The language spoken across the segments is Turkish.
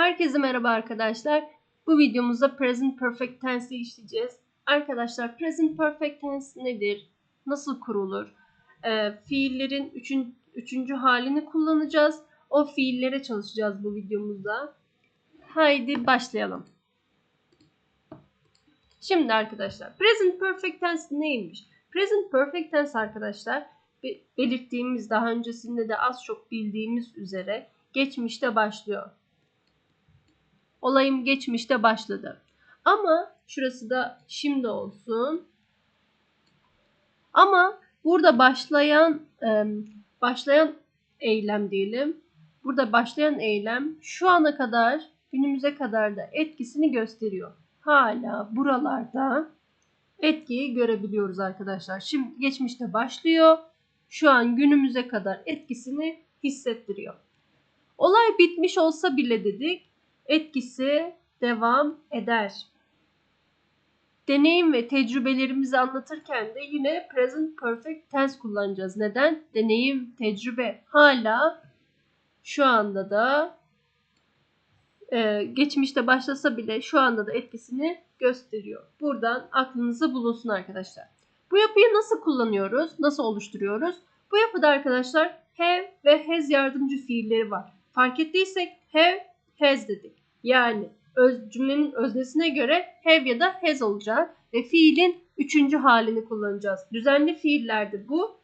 Herkese merhaba arkadaşlar. Bu videomuzda present perfect tense'i işleyeceğiz. Arkadaşlar present perfect tense nedir? Nasıl kurulur? Ee, fiillerin üçün, üçüncü halini kullanacağız. O fiillere çalışacağız bu videomuzda. Haydi başlayalım. Şimdi arkadaşlar present perfect tense neymiş? Present perfect tense arkadaşlar be- belirttiğimiz daha öncesinde de az çok bildiğimiz üzere geçmişte başlıyor. Olayım geçmişte başladı. Ama şurası da şimdi olsun. Ama burada başlayan başlayan eylem diyelim. Burada başlayan eylem şu ana kadar günümüze kadar da etkisini gösteriyor. Hala buralarda etkiyi görebiliyoruz arkadaşlar. Şimdi geçmişte başlıyor. Şu an günümüze kadar etkisini hissettiriyor. Olay bitmiş olsa bile dedik etkisi devam eder. Deneyim ve tecrübelerimizi anlatırken de yine present perfect tense kullanacağız. Neden? Deneyim, tecrübe hala şu anda da e, geçmişte başlasa bile şu anda da etkisini gösteriyor. Buradan aklınızda bulunsun arkadaşlar. Bu yapıyı nasıl kullanıyoruz? Nasıl oluşturuyoruz? Bu yapıda arkadaşlar have ve has yardımcı fiilleri var. Fark ettiysek have, has dedik. Yani öz, cümlenin öznesine göre have ya da has olacak ve fiilin üçüncü halini kullanacağız. Düzenli fiillerde bu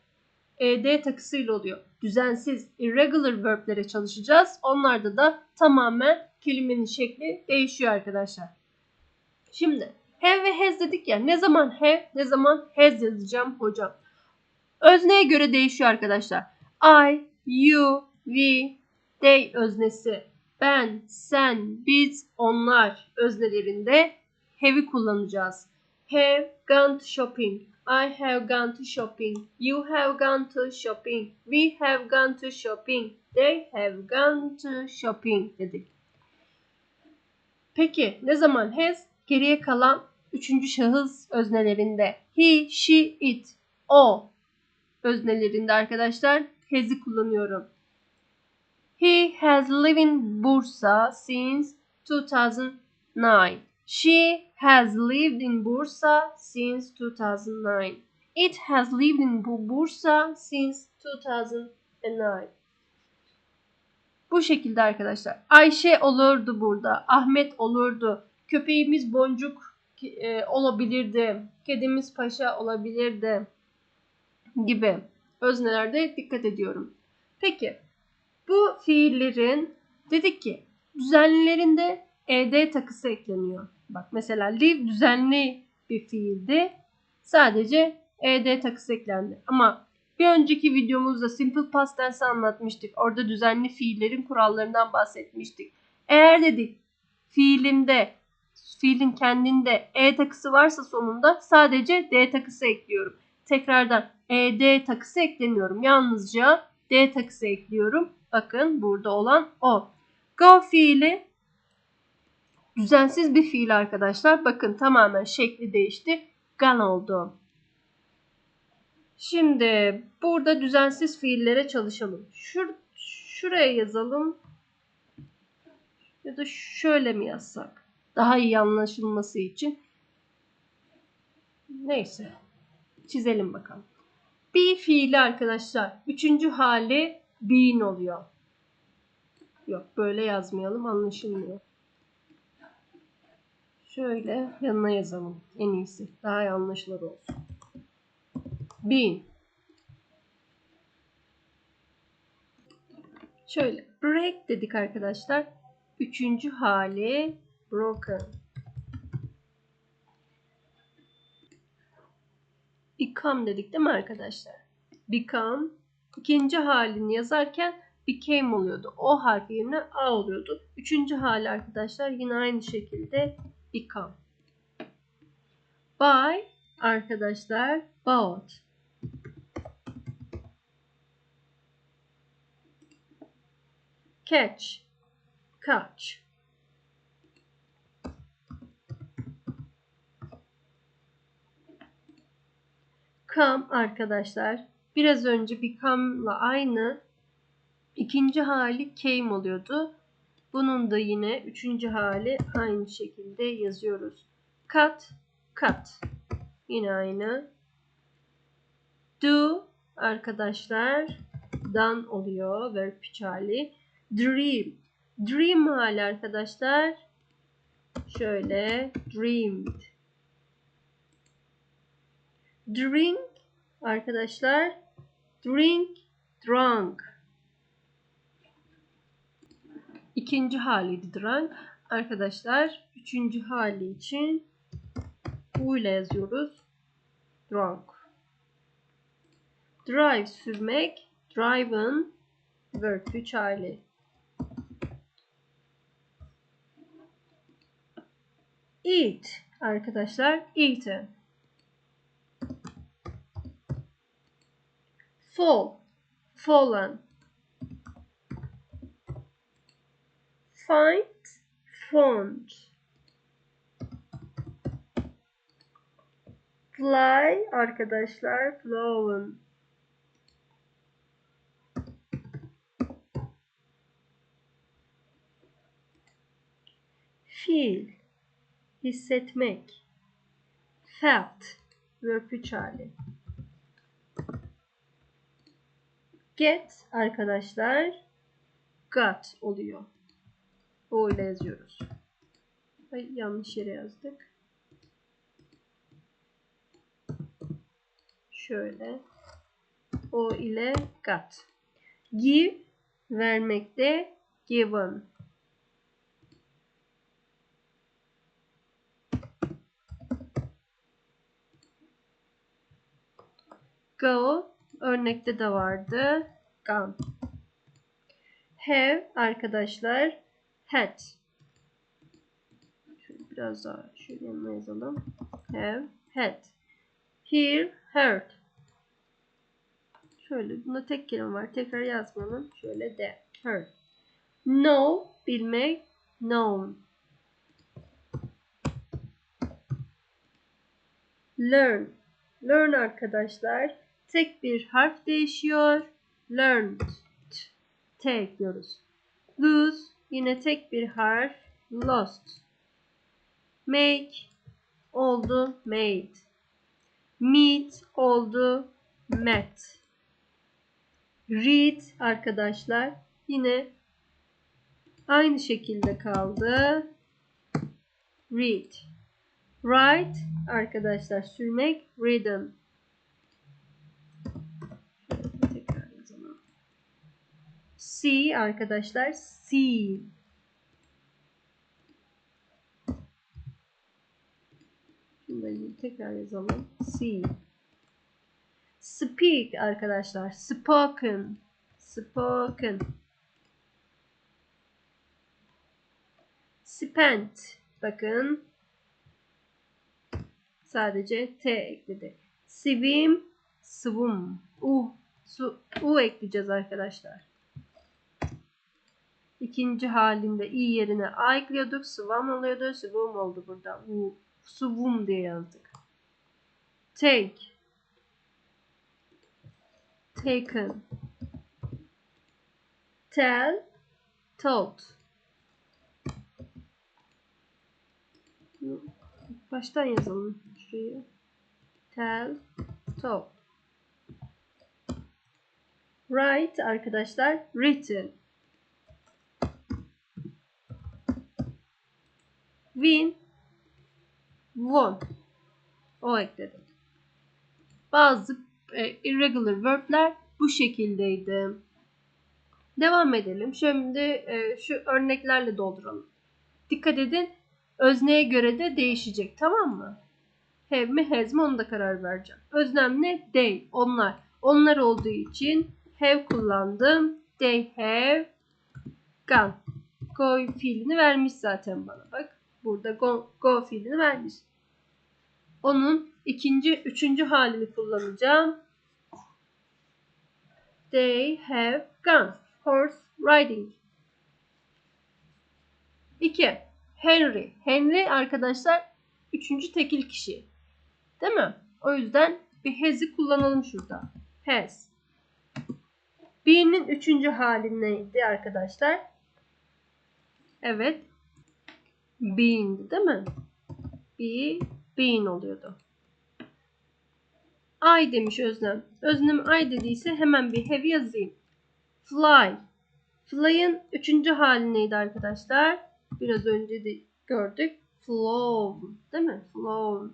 ed takısıyla oluyor. Düzensiz irregular verb'lere çalışacağız. Onlarda da tamamen kelimenin şekli değişiyor arkadaşlar. Şimdi have ve has dedik ya ne zaman have ne zaman has yazacağım hocam. Özneye göre değişiyor arkadaşlar. I, you, we, they öznesi ben, sen, biz, onlar öznelerinde have'i kullanacağız. Have gone to shopping. I have gone to shopping. You have gone to shopping. We have gone to shopping. They have gone to shopping dedik. Peki ne zaman has? Geriye kalan üçüncü şahıs öznelerinde. He, she, it, o öznelerinde arkadaşlar has'i kullanıyorum. He has lived in Bursa since 2009. She has lived in Bursa since 2009. It has lived in Bu- Bursa since 2009. Bu şekilde arkadaşlar. Ayşe olurdu burada. Ahmet olurdu. Köpeğimiz Boncuk e, olabilirdi. Kedimiz Paşa olabilirdi. Gibi öznelerde dikkat ediyorum. Peki bu fiillerin dedik ki düzenlilerinde ed takısı ekleniyor. Bak mesela live düzenli bir fiildi. Sadece ed takısı eklendi. Ama bir önceki videomuzda simple past tense anlatmıştık. Orada düzenli fiillerin kurallarından bahsetmiştik. Eğer dedik fiilimde fiilin kendinde e takısı varsa sonunda sadece d takısı ekliyorum. Tekrardan ed takısı eklemiyorum. Yalnızca d takısı ekliyorum. Bakın burada olan o. Go fiili düzensiz bir fiil arkadaşlar. Bakın tamamen şekli değişti. Gone oldu. Şimdi burada düzensiz fiillere çalışalım. Şur şuraya yazalım. Ya da şöyle mi yazsak? Daha iyi anlaşılması için. Neyse. Çizelim bakalım. Be fiili arkadaşlar. Üçüncü hali being oluyor. Yok böyle yazmayalım anlaşılmıyor. Şöyle yanına yazalım en iyisi. Daha iyi anlaşılır olsun. Being. Şöyle break dedik arkadaşlar. Üçüncü hali broken. Become dedik değil mi arkadaşlar? Become ikinci halini yazarken became oluyordu. O harfi yerine A oluyordu. Üçüncü hali arkadaşlar yine aynı şekilde become. Buy arkadaşlar bought. Catch catch. Come arkadaşlar biraz önce become'la aynı ikinci hali came oluyordu. Bunun da yine üçüncü hali aynı şekilde yazıyoruz. Cut, cut. Yine aynı. Do arkadaşlar done oluyor verb 3 hali. Dream. Dream hali arkadaşlar. Şöyle dreamed. Drink arkadaşlar. Drink, drunk. İkinci haliydi drunk. Arkadaşlar üçüncü hali için U ile yazıyoruz. Drunk. Drive sürmek. Driven verb 3 hali. Eat arkadaşlar eaten. Fall fallen. Find found. Fly arkadaşlar flown. Feel hissetmek. Felt verb 3 hali. Get arkadaşlar got oluyor. O ile yazıyoruz. Ay, yanlış yere yazdık. Şöyle. O ile got. Give vermekte given. Go örnekte de vardı. Gone. Have arkadaşlar had. Şöyle biraz daha şöyle yanına yazalım. Have had. Hear heard. Şöyle bunda tek kelime var. Tekrar yazmayalım. Şöyle de heard. Know bilmek known. Learn. Learn arkadaşlar. Tek bir harf değişiyor. Learned. T ekliyoruz. Lose yine tek bir harf. Lost. Make oldu. Made. Meet oldu. Met. Read arkadaşlar yine aynı şekilde kaldı. Read. Write arkadaşlar sürmek. Ridden. See arkadaşlar see. Şunu tekrar yazalım. See. Speak arkadaşlar. Spoken. Spoken. Spent. Bakın. Sadece T ekledik. Swim. Swim. U. Su, U ekleyeceğiz arkadaşlar. İkinci halinde i yerine a ekliyorduk. Swam oluyordu. Swim oldu burada. Swim diye yazdık. Take. Taken. Tell. Told. Baştan yazalım şurayı. Tell. Told. Write arkadaşlar. Written. Win. Won. O ekledim. Bazı e, irregular verb'ler bu şekildeydi. Devam edelim. Şimdi e, şu örneklerle dolduralım. Dikkat edin. Özneye göre de değişecek. Tamam mı? Have mi has mi onu da karar vereceğim. Öznem ne? They. Onlar. Onlar olduğu için have kullandım. They have gone. Go fiilini vermiş zaten bana. Bak burada go, go fiilini vermiş. Onun ikinci, üçüncü halini kullanacağım. They have gone. Horse riding. 2. Henry. Henry arkadaşlar üçüncü tekil kişi. Değil mi? O yüzden bir has'i kullanalım şurada. Has. Be'nin üçüncü hali neydi arkadaşlar? Evet. Been değil mi? Be, been oluyordu. I demiş Özlem. Özlem I dediyse hemen bir have yazayım. Fly. Fly'ın üçüncü hali neydi arkadaşlar? Biraz önce de gördük. Flown. Değil mi? Flown.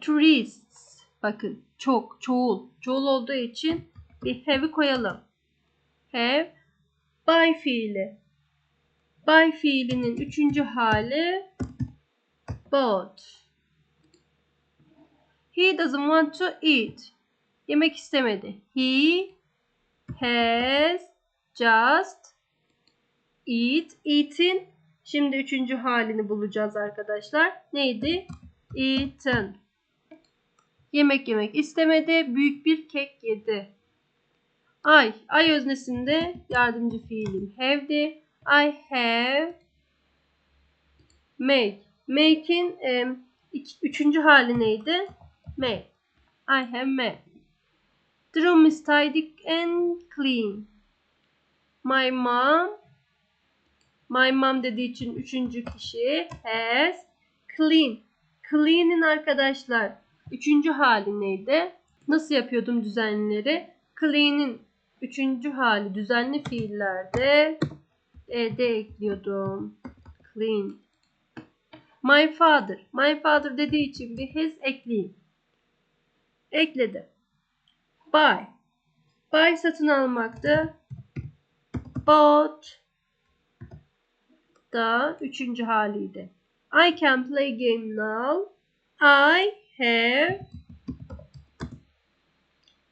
Tourists. Bakın çok, çoğul. Çoğul olduğu için bir have'i koyalım. Have. By fiili. By fiilinin üçüncü hali bought. He doesn't want to eat. Yemek istemedi. He has just eat. Eaten. Şimdi üçüncü halini bulacağız arkadaşlar. Neydi? Eaten. Yemek yemek istemedi. Büyük bir kek yedi. I. I öznesinde yardımcı fiilim have'di. I have made. Make'in e, üçüncü hali neydi? Made. I have made. The room is tidy and clean. My mom My mom dediği için üçüncü kişi has clean. Clean'in arkadaşlar üçüncü hali neydi? Nasıl yapıyordum düzenleri? Clean'in üçüncü hali düzenli fiillerde ed ekliyordum. Clean. My father. My father dediği için bir has ekleyeyim. Ekledim. Buy. Buy satın almaktı. Bought da üçüncü haliydi. I can play game now. I have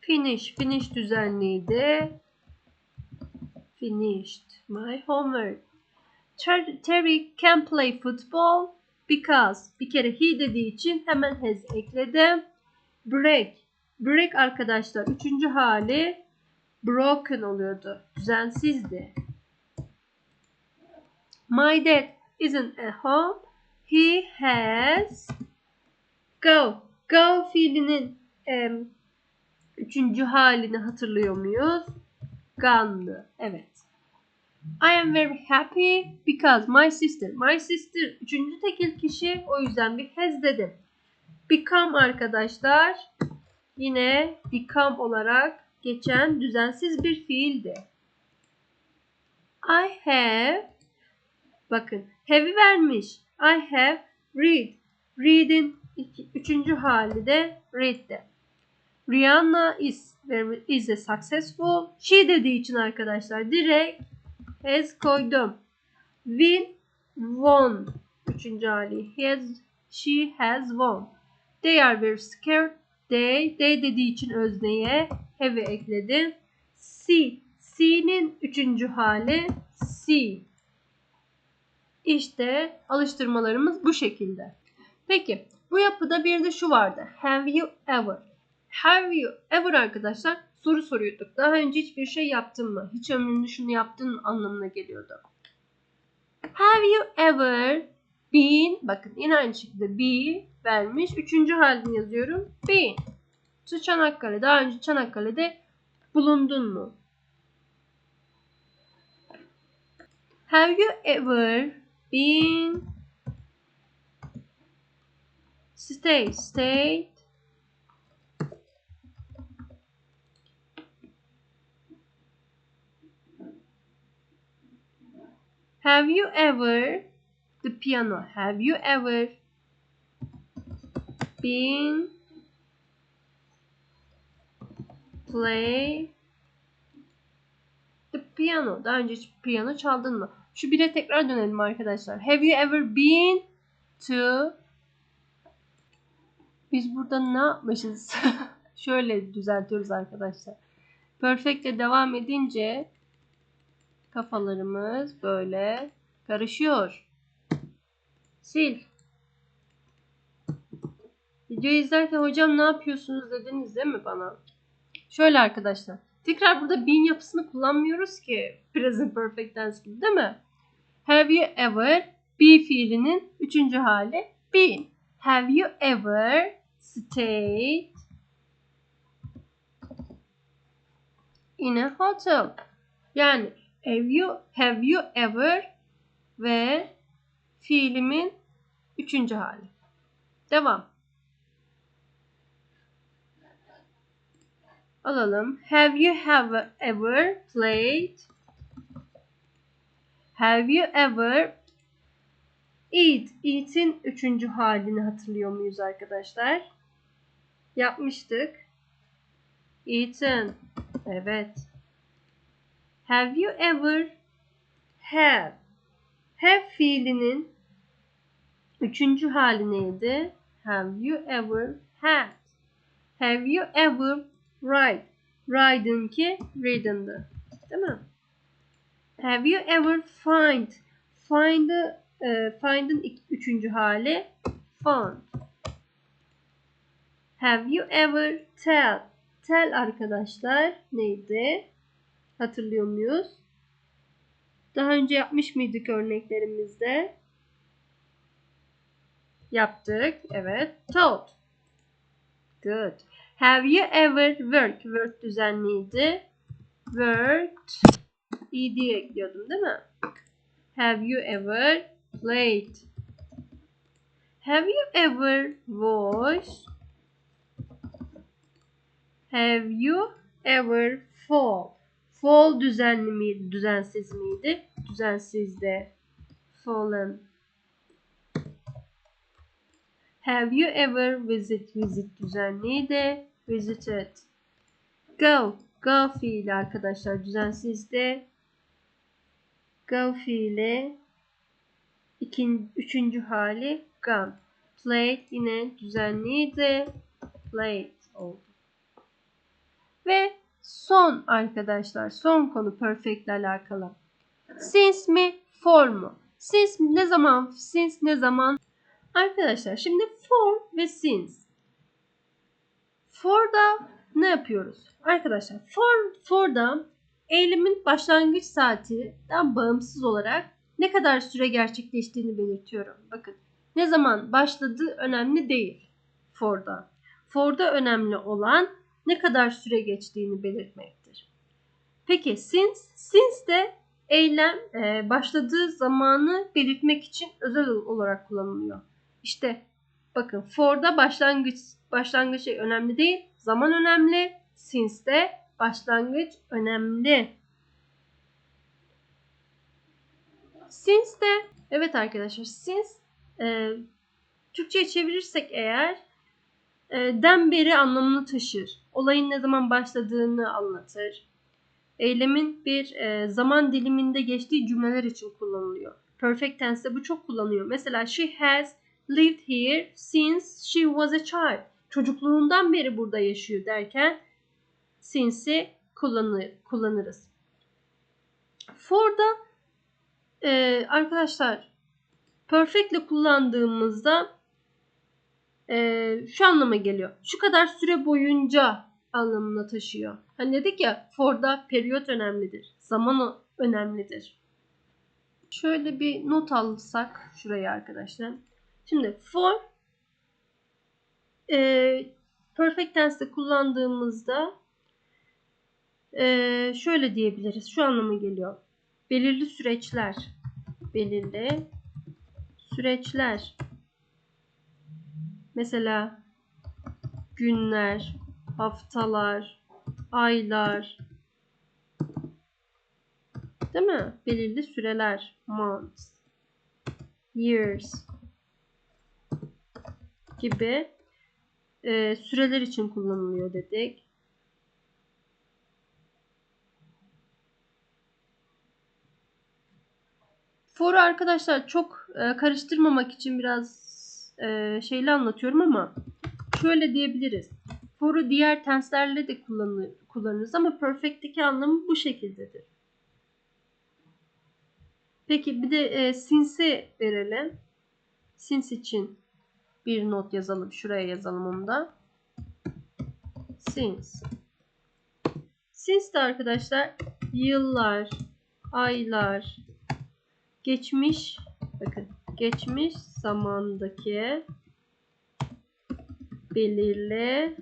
finished. Finish düzenliydi. Finished my homework. Terry can play football because bir kere he dediği için hemen has ekledim. Break. Break arkadaşlar üçüncü hali broken oluyordu. Düzensizdi. My dad isn't at home. He has go. Go fiilinin e, üçüncü halini hatırlıyor muyuz? Gone'dı. Evet. I am very happy because my sister. My sister üçüncü tekil kişi. O yüzden bir has dedim. Become arkadaşlar yine become olarak geçen düzensiz bir fiildi. I have bakın have'i vermiş. I have read. Read'in iki, üçüncü hali de read'de. Rihanna is is a successful. She dediği için arkadaşlar direkt has koydum. Win won. Üçüncü hali. Has, she has won. They are very scared. They, they dediği için özneye have'i ekledim. See. See'nin üçüncü hali see. İşte alıştırmalarımız bu şekilde. Peki bu yapıda bir de şu vardı. Have you ever? Have you ever arkadaşlar soru soruyorduk. Daha önce hiçbir şey yaptın mı? Hiç ömründe şunu yaptın anlamına geliyordu. Have you ever been? Bakın yine aynı şekilde be vermiş. Üçüncü halini yazıyorum. Been. To Çanakkale. Daha önce Çanakkale'de bulundun mu? Have you ever been stay stayed Have you ever the piano? Have you ever been play the piano? Daha önce hiç piyano çaldın mı? Şu bire tekrar dönelim arkadaşlar. Have you ever been to Biz burada ne yapmışız? Şöyle düzeltiyoruz arkadaşlar. Perfect'e devam edince kafalarımız böyle karışıyor. Sil. Videoyu izlerken hocam ne yapıyorsunuz dediniz değil mi bana? Şöyle arkadaşlar. Tekrar burada been yapısını kullanmıyoruz ki present perfect tense gibi değil mi? Have you ever be fiilinin üçüncü hali been. Have you ever stayed in a hotel? Yani Have you, have you ever ve fiilimin üçüncü hali. Devam. Alalım. Have you have ever played? Have you ever eat? Eat'in üçüncü halini hatırlıyor muyuz arkadaşlar? Yapmıştık. Eaten. Evet. Have you ever have? Have fiilinin üçüncü hali neydi? Have you ever had? Have you ever ride? Ride'ın ki read'ındı. Değil mi? Have you ever find? Find'ı e, find'ın üçüncü hali found. Have you ever tell? Tell arkadaşlar neydi? Hatırlıyor muyuz? Daha önce yapmış mıydık örneklerimizde? Yaptık. Evet. Told. Good. Have you ever worked? Work düzenliydi. Worked. ed ekliyordum değil mi? Have you ever played? Have you ever watched? Have you ever fall? Fall düzenli miydi, düzensiz miydi? Düzensizdi. Fallen. Have you ever visit? Visit düzenliydi. Visited. Go. Go fiili arkadaşlar düzensizdi. Go fiili ikinci, üçüncü hali gone. Played yine düzenliydi. Played oldu. Son arkadaşlar son konu perfect ile alakalı. Since mi for mu? Since ne zaman? Since ne zaman? Arkadaşlar şimdi for ve since. For'da ne yapıyoruz? Arkadaşlar for, for'da eylemin başlangıç saatinden bağımsız olarak ne kadar süre gerçekleştiğini belirtiyorum. Bakın ne zaman başladığı önemli değil for'da. For'da önemli olan ne kadar süre geçtiğini belirtmektir. Peki since, since de eylem e, başladığı zamanı belirtmek için özel olarak kullanılıyor. İşte bakın for'da başlangıç başlangıç şey önemli değil, zaman önemli. Since de başlangıç önemli. Since de evet arkadaşlar since e, Türkçe'ye çevirirsek eğer e, den beri anlamını taşır. Olayın ne zaman başladığını anlatır. Eylemin bir e, zaman diliminde geçtiği cümleler için kullanılıyor. Perfect tense'de bu çok kullanılıyor. Mesela she has lived here since she was a child. Çocukluğundan beri burada yaşıyor derken since'i kullanır, kullanırız. For'da e, arkadaşlar perfect ile kullandığımızda e, şu anlama geliyor. Şu kadar süre boyunca anlamına taşıyor. Hani dedik ya for'da periyot önemlidir. Zaman önemlidir. Şöyle bir not alsak şuraya arkadaşlar. Şimdi for e, perfect tense'de kullandığımızda e, şöyle diyebiliriz. Şu anlama geliyor. Belirli süreçler. Belirli süreçler. Mesela günler, haftalar, aylar. Değil mi? Belirli süreler. Months, years gibi e, süreler için kullanılıyor dedik. For arkadaşlar çok e, karıştırmamak için biraz e, şeyli anlatıyorum ama şöyle diyebiliriz. For'u diğer tenslerle de kullanır, kullanırız ama perfect'teki anlamı bu şekildedir. Peki bir de e, since verelim. Since için bir not yazalım. Şuraya yazalım onu da. Since. Since de arkadaşlar yıllar, aylar, geçmiş geçmiş zamandaki belirli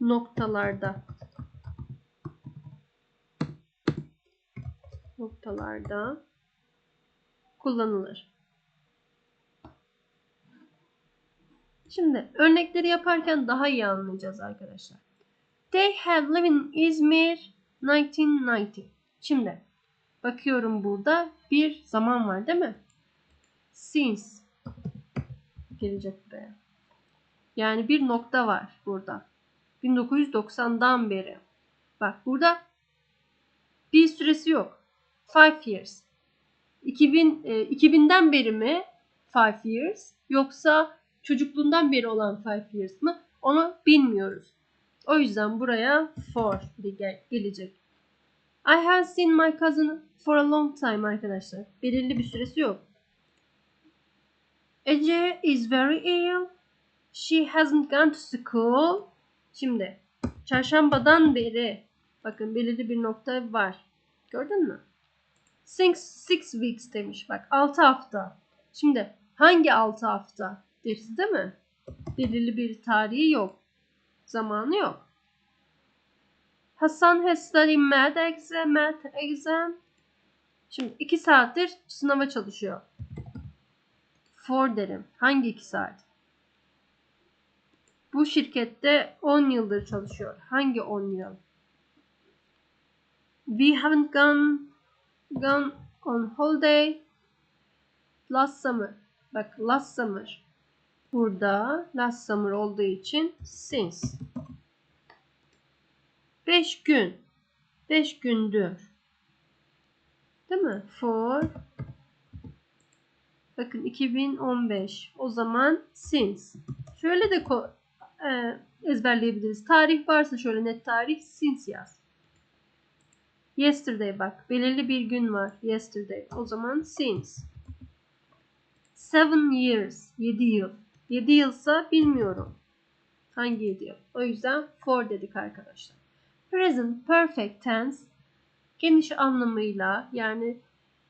noktalarda noktalarda kullanılır. Şimdi örnekleri yaparken daha iyi anlayacağız arkadaşlar. They have lived in İzmir 1990. Şimdi bakıyorum burada bir zaman var değil mi? Since gelecek buraya. Yani bir nokta var burada. 1990'dan beri. Bak burada bir süresi yok. 5 years. 2000, e, 2000'den beri mi 5 years yoksa çocukluğundan beri olan 5 years mı onu bilmiyoruz. O yüzden buraya for diye gelecek. I have seen my cousin for a long time arkadaşlar. Belirli bir süresi yok. Ece is very ill. She hasn't gone to school. Şimdi çarşambadan beri bakın belirli bir nokta var. Gördün mü? Six, six weeks demiş. Bak 6 hafta. Şimdi hangi 6 hafta deriz değil mi? Belirli bir tarihi yok. Zamanı yok. Hasan has studied math exam, math exam. Şimdi 2 saattir sınava çalışıyor. For derim. Hangi 2 saat? Bu şirkette 10 yıldır çalışıyor. Hangi 10 yıl? We haven't gone gone on holiday last summer. Bak last summer. Burada last summer olduğu için since. 5 gün. 5 gündür. Değil mi? For Bakın 2015. O zaman since. Şöyle de e, ezberleyebiliriz. Tarih varsa şöyle net tarih since yaz. Yesterday bak. Belirli bir gün var. Yesterday. O zaman since. Seven years. 7 yıl. 7 yılsa bilmiyorum. Hangi 7 yıl? O yüzden for dedik arkadaşlar. Present perfect tense geniş anlamıyla yani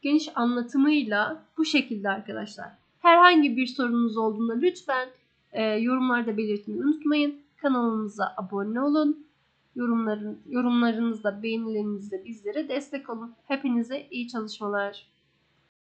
geniş anlatımıyla bu şekilde arkadaşlar. Herhangi bir sorunuz olduğunda lütfen e, yorumlarda belirtmeyi unutmayın. Kanalımıza abone olun. Yorumların, yorumlarınızla, beğenilerinizle bizlere destek olun. Hepinize iyi çalışmalar.